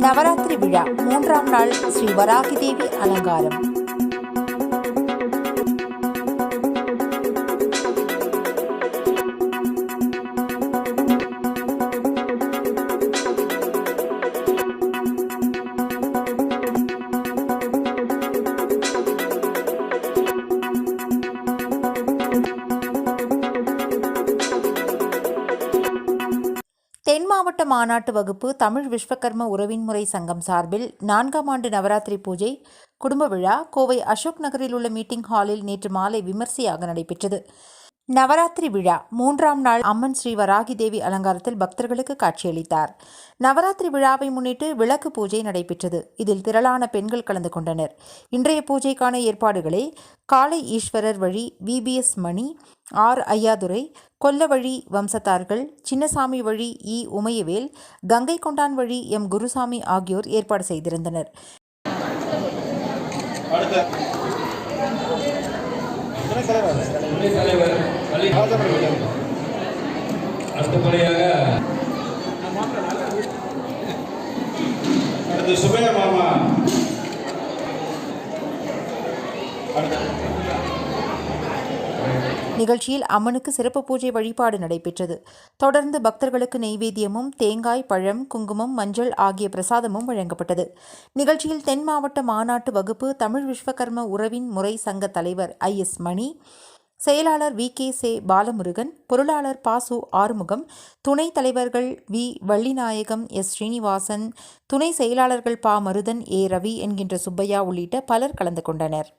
நவராத்திரி விழா மூன்றாம் நாள் ஸ்ரீ வராகி தேவி அலங்காரம். மாவட்ட மாநாட்டு வகுப்பு தமிழ் விஸ்வகர்ம உறவின் முறை சங்கம் சார்பில் நான்காம் ஆண்டு நவராத்திரி பூஜை குடும்ப விழா கோவை அசோக் நகரில் உள்ள மீட்டிங் ஹாலில் நேற்று மாலை விமர்சையாக நடைபெற்றது. நவராத்திரி விழா மூன்றாம் நாள் அம்மன் ஸ்ரீ வராகி தேவி அலங்காரத்தில் பக்தர்களுக்கு காட்சியளித்தார். நவராத்திரி விழாவை முன்னிட்டு விளக்கு பூஜை நடைபெற்றது. இதில் திரளான பெண்கள் கலந்து கொண்டனர். இன்றைய பூஜைக்கான ஏற்பாடுகளை காலை ஈஸ்வரர் வழி விபிஎஸ் மணி ஆர். ஐயாதுரை கொல்லவழி வம்சத்தார்கள் சின்னசாமி வழி இ. உமையவேல் கங்கை கொண்டான் வழி எம். குருசாமி ஆகியோர் ஏற்பாடு செய்திருந்தனர். அடுத்தபடியாக அடுத்து சுபையா மாமா அடுத்து நிகழ்ச்சியில் அம்மனுக்கு சிறப்பு பூஜை வழிபாடு நடைபெற்றது. தொடர்ந்து பக்தர்களுக்கு நெய்வேத்தியமும் தேங்காய் பழம் குங்குமம் மஞ்சள் ஆகிய பிரசாதமும் வழங்கப்பட்டது. நிகழ்ச்சியில் தென் மாவட்ட மாநாட்டு வகுப்பு தமிழ் விஸ்வகர்ம உறவின் முறை சங்க தலைவர் ஐ. எஸ். மணி செயலாளர் வி. கே. சே. பாலமுருகன் பொருளாளர் பாசு ஆறுமுகம் துணைத் தலைவர்கள் வி. வள்ளிநாயகம் எஸ். ஸ்ரீனிவாசன் துணை செயலாளர்கள் பா. மருதன் ஏ. ரவி என்கின்ற சுப்பையா உள்ளிட்ட பலர் கலந்து கொண்டனர்.